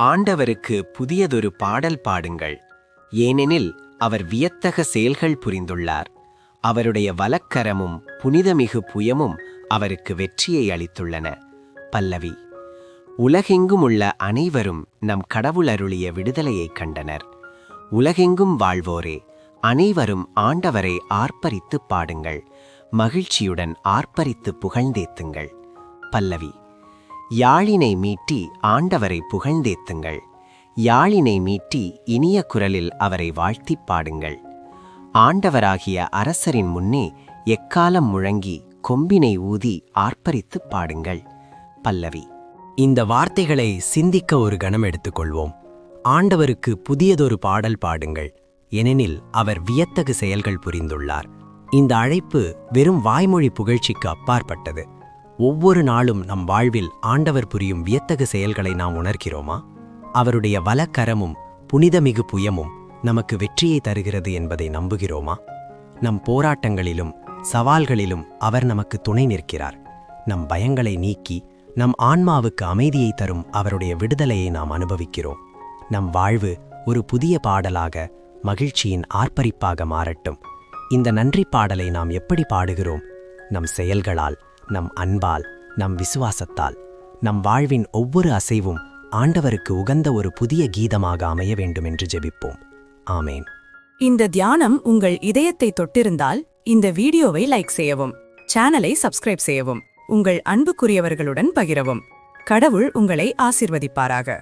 ஆண்டவருக்கு புதியதொரு பாடல் பாடுங்கள். ஏனெனில் அவர் வியத்தக செயல்கள் புரிந்துள்ளார். அவருடைய வலக்கரமும் புனிதமிகு புயமும் அவருக்கு வெற்றியை அளித்துள்ளன. பல்லவி உலகெங்கும் உள்ள அனைவரும் நம் கடவுள் அருளிய விடுதலையைக் கண்டனர். உலகெங்கும் வாழ்வோரே அனைவரும் ஆண்டவரை ஆர்ப்பரித்து பாடுங்கள். மகிழ்ச்சியுடன் ஆர்ப்பரித்து புகழ்ந்தேத்துங்கள். பல்லவி யாழினை மீட்டி ஆண்டவரை புகழ்ந்தேத்துங்கள். யாழினை மீட்டி இனிய குரலில் அவரை வாழ்த்திப் பாடுங்கள். ஆண்டவராகிய அரசரின் முன்னே எக்காலம் முழங்கி கொம்பினை ஊதி ஆர்ப்பரித்துப் பாடுங்கள். பல்லவி. இந்த வார்த்தைகளை சிந்திக்க ஒரு கணம் எடுத்துக்கொள்வோம். ஆண்டவருக்கு புதியதொரு பாடல் பாடுங்கள். ஏனெனில் அவர் வியத்தகு செயல்கள் புரிந்துள்ளார். இந்த அழைப்பு வெறும் வாய்மொழி புகழ்ச்சிக்கு அப்பாற்பட்டது. ஒவ்வொரு நாளும் நம் வாழ்வில் ஆண்டவர் புரியும் வியத்தகு செயல்களை நாம் உணர்கிறோமா? அவருடைய வலக்கரமும் புனிதமிகு புயமும் நமக்கு வெற்றியை தருகிறது என்பதை நம்புகிறோமா? நம் போராட்டங்களிலும் சவால்களிலும் அவர் நமக்கு துணை நிற்கிறார். நம் பயங்களை நீக்கி நம் ஆன்மாவுக்கு அமைதியை தரும் அவருடைய விடுதலையை நாம் அனுபவிக்கிறோம். நம் வாழ்வு ஒரு புதிய பாடலாக மகிழ்ச்சியின் ஆர்ப்பரிப்பாக மாறட்டும். இந்த நன்றி பாடலை நாம் எப்படி பாடுகிறோம்? நம் செயல்களால் நம் அன்பால் நம் விசுவாசத்தால் நம் வாழ்வின் ஒவ்வொரு அசைவும் ஆண்டவருக்கு உகந்த ஒரு புதிய கீதமாக அமைய வேண்டும் என்று ஜெபிப்போம். ஆமேன். இந்த தியானம் உங்கள் இதயத்தை தொட்டிருந்தால் இந்த வீடியோவை லைக் செய்யவும் சேனலை சப்ஸ்கிரைப் செய்யவும் உங்கள் அன்புக்குரியவர்களுடன் பகிரவும். கடவுள் உங்களை ஆசிர்வதிப்பாராக.